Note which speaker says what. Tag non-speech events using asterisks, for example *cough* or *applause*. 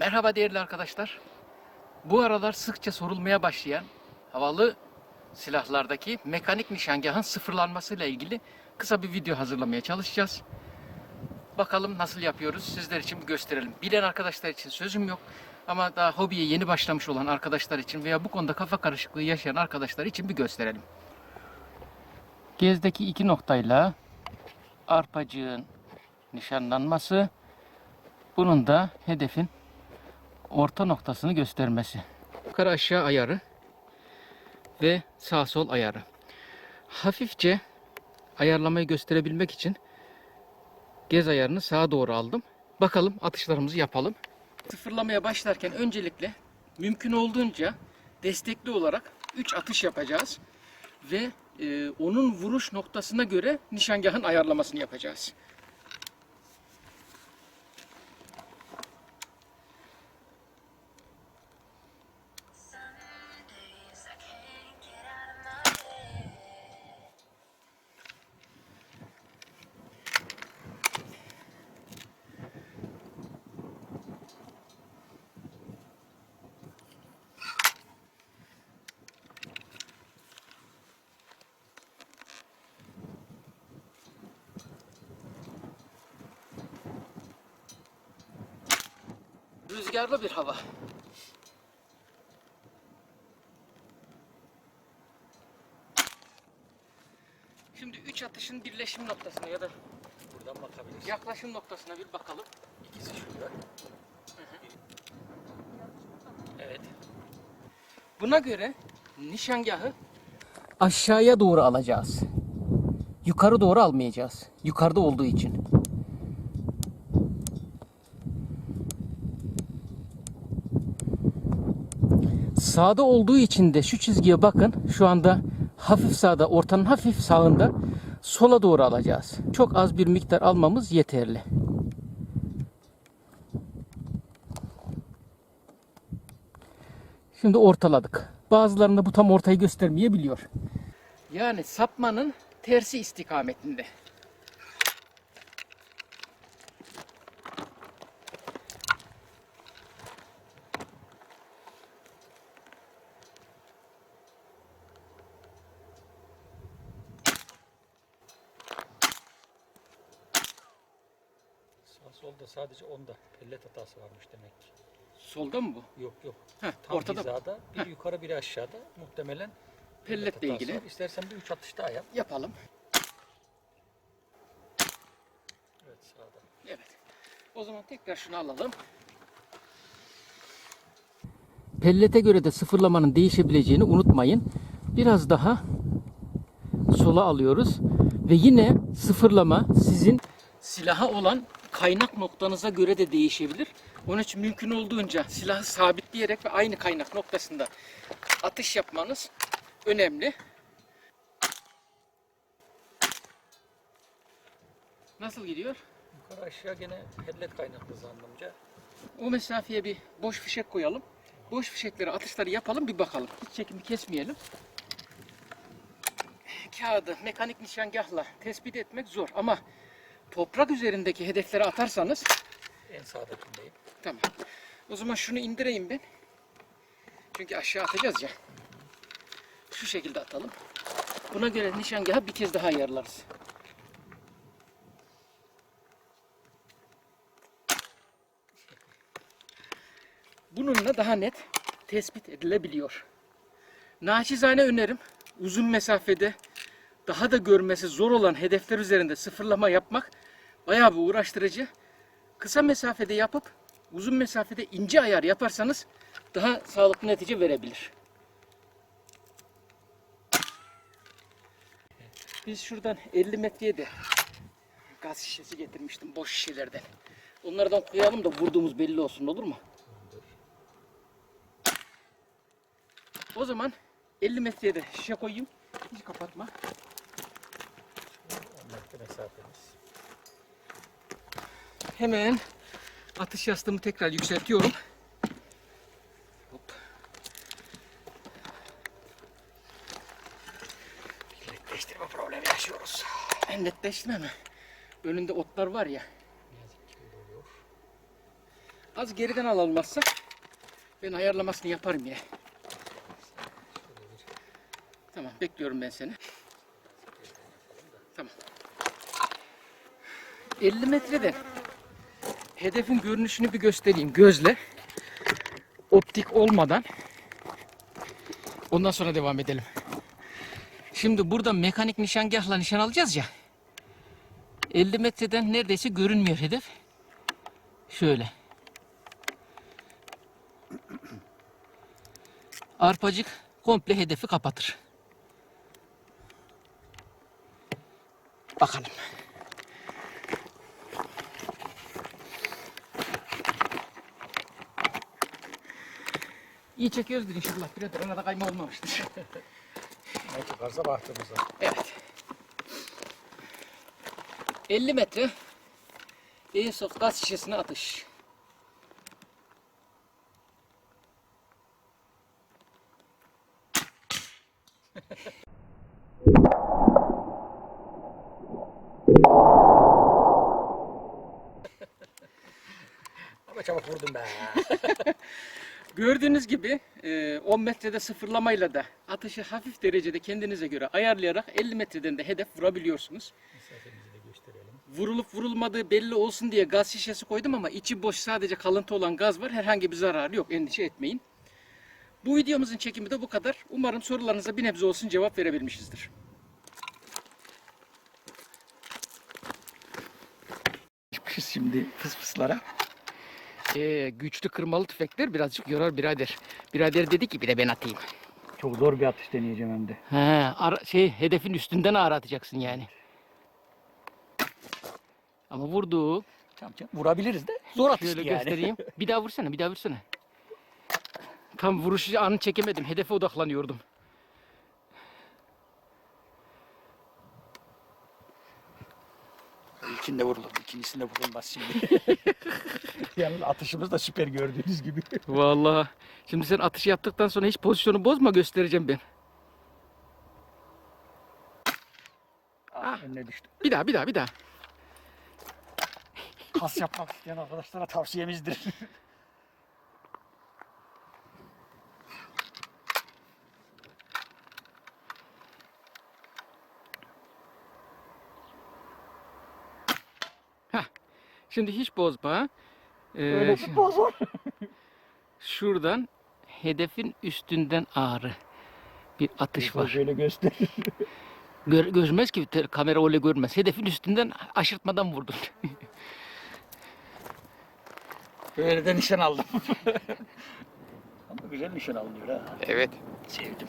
Speaker 1: Merhaba değerli arkadaşlar. Bu aralar sıkça sorulmaya başlayan havalı silahlardaki mekanik nişangahın sıfırlanmasıyla ilgili kısa bir video hazırlamaya çalışacağız. Bakalım nasıl yapıyoruz sizler için gösterelim. Bilen arkadaşlar için sözüm yok. Ama daha hobiye yeni başlamış olan arkadaşlar için veya bu konuda kafa karışıklığı yaşayan arkadaşlar için bir gösterelim. Gezdeki iki noktayla arpacığın nişanlanması bunun da hedefin orta noktasını göstermesi. Yukarı aşağı ayarı ve sağ sol ayarı. Hafifçe ayarlamayı gösterebilmek için gez ayarını sağa doğru aldım. Bakalım atışlarımızı yapalım. Sıfırlamaya başlarken öncelikle mümkün olduğunca destekli olarak 3 atış yapacağız. Ve e, onun vuruş noktasına göre nişangahın ayarlamasını yapacağız. Rüzgarlı bir hava. Şimdi üç atışın birleşim noktasına ya da
Speaker 2: Buradan bakabiliriz.
Speaker 1: yaklaşım noktasına bir bakalım.
Speaker 2: İkisi şurada. Evet.
Speaker 1: Buna göre nişangahı aşağıya doğru alacağız. Yukarı doğru almayacağız. Yukarıda olduğu için. Sağda olduğu için de şu çizgiye bakın. Şu anda hafif sağda, ortanın hafif sağında sola doğru alacağız. Çok az bir miktar almamız yeterli. Şimdi ortaladık. Bazılarında bu tam ortayı göstermeyebiliyor. Yani sapmanın tersi istikametinde.
Speaker 2: Sağ solda sadece onda pellet hatası varmış demek ki.
Speaker 1: Solda mı bu?
Speaker 2: Yok yok.
Speaker 1: Heh,
Speaker 2: Tam
Speaker 1: ortada
Speaker 2: hizada. Bir yukarı biri aşağıda. Muhtemelen
Speaker 1: pelletle
Speaker 2: hatası
Speaker 1: ilgili
Speaker 2: var. İstersen bir üç atış daha yap.
Speaker 1: yapalım.
Speaker 2: Evet sağda.
Speaker 1: Evet. O zaman tekrar şunu alalım. Pellete göre de sıfırlamanın değişebileceğini unutmayın. Biraz daha sola alıyoruz ve yine sıfırlama sizin silaha olan kaynak noktanıza göre de değişebilir. Onun için mümkün olduğunca silahı sabitleyerek ve aynı kaynak noktasında atış yapmanız önemli. Nasıl gidiyor?
Speaker 2: Yukarı aşağı gene pellet kaynaklı zannımca.
Speaker 1: O mesafeye bir boş fişek koyalım. Boş fişekleri atışları yapalım bir bakalım. Hiç çekimi kesmeyelim. Kağıdı mekanik nişangahla tespit etmek zor ama toprak üzerindeki hedefleri atarsanız
Speaker 2: En sağdakindeyim.
Speaker 1: tamam. O zaman şunu indireyim ben. Çünkü aşağı atacağız ya. Şu şekilde atalım. Buna göre nişangahı bir kez daha ayarlarız. Bununla daha net tespit edilebiliyor. Naçizane önerim uzun mesafede daha da görmesi zor olan hedefler üzerinde sıfırlama yapmak bayağı bir uğraştırıcı. Kısa mesafede yapıp uzun mesafede ince ayar yaparsanız daha sağlıklı netice verebilir. Biz şuradan 50 metreye de gaz şişesi getirmiştim boş şişelerden. Onlardan koyalım da vurduğumuz belli olsun olur mu? O zaman 50 metreye de şişe koyayım. Hiç kapatma.
Speaker 2: 10 metre mesafemiz.
Speaker 1: Hemen atış yastığımı tekrar yükseltiyorum. Hop. Bir netleştirme problemi yaşıyoruz. Ben netleştirme mi? Önünde otlar var ya. Az geriden al olmazsa ben ayarlamasını yaparım ya. Tamam bekliyorum ben seni. 50 metreden hedefin görünüşünü bir göstereyim gözle. Optik olmadan. Ondan sonra devam edelim. Şimdi burada mekanik nişangahla nişan alacağız ya. 50 metreden neredeyse görünmüyor hedef. Şöyle. Arpacık komple hedefi kapatır. Bakalım. İyi çekiyoruzdur inşallah. Birader ona da kayma olmamıştır. *laughs*
Speaker 2: Ne çıkarsa bahtımıza.
Speaker 1: Evet. 50 metre Airsoft gaz şişesine atış.
Speaker 2: Ama çabuk vurdum be.
Speaker 1: Gördüğünüz gibi e, 10 metrede sıfırlamayla da atışı hafif derecede kendinize göre ayarlayarak 50 metreden de hedef vurabiliyorsunuz. Vurulup vurulmadığı belli olsun diye gaz şişesi koydum ama içi boş sadece kalıntı olan gaz var. Herhangi bir zararı yok endişe etmeyin. Bu videomuzun çekimi de bu kadar. Umarım sorularınıza bir nebze olsun cevap verebilmişizdir.
Speaker 2: Şimdi fıs
Speaker 1: Ee, güçlü kırmalı tüfekler birazcık yorar birader. Birader dedi ki bir de ben atayım.
Speaker 2: Çok zor bir atış deneyeceğim hem de.
Speaker 1: He, ara- şey hedefin üstünden ağır atacaksın yani. Ama vurdu.
Speaker 2: Tamam canım. Vurabiliriz de. Zor atış
Speaker 1: Şöyle
Speaker 2: yani.
Speaker 1: göstereyim. *laughs* Bir daha vursana, bir daha vursana. Tam vuruş anı çekemedim. Hedefe odaklanıyordum.
Speaker 2: İlkinde vurulur. ikincisinde vurulmaz şimdi. *laughs* Yalnız atışımız da süper gördüğünüz gibi.
Speaker 1: Vallahi. Şimdi sen atış yaptıktan sonra hiç pozisyonu bozma göstereceğim ben.
Speaker 2: Ah, önüne düştü.
Speaker 1: Bir daha, bir daha, bir daha.
Speaker 2: Kas yapmak isteyen arkadaşlara tavsiyemizdir. *laughs*
Speaker 1: Şimdi hiç bozma. Ee,
Speaker 2: Öyle zor.
Speaker 1: şuradan hedefin üstünden ağrı bir atış var.
Speaker 2: Şöyle göster.
Speaker 1: Gör, görmez ki kamera öyle görmez. Hedefin üstünden aşırtmadan vurdun.
Speaker 2: Böyle de nişan aldım. *laughs* Ama güzel nişan alınıyor ha.
Speaker 1: evet.
Speaker 2: Sevdim.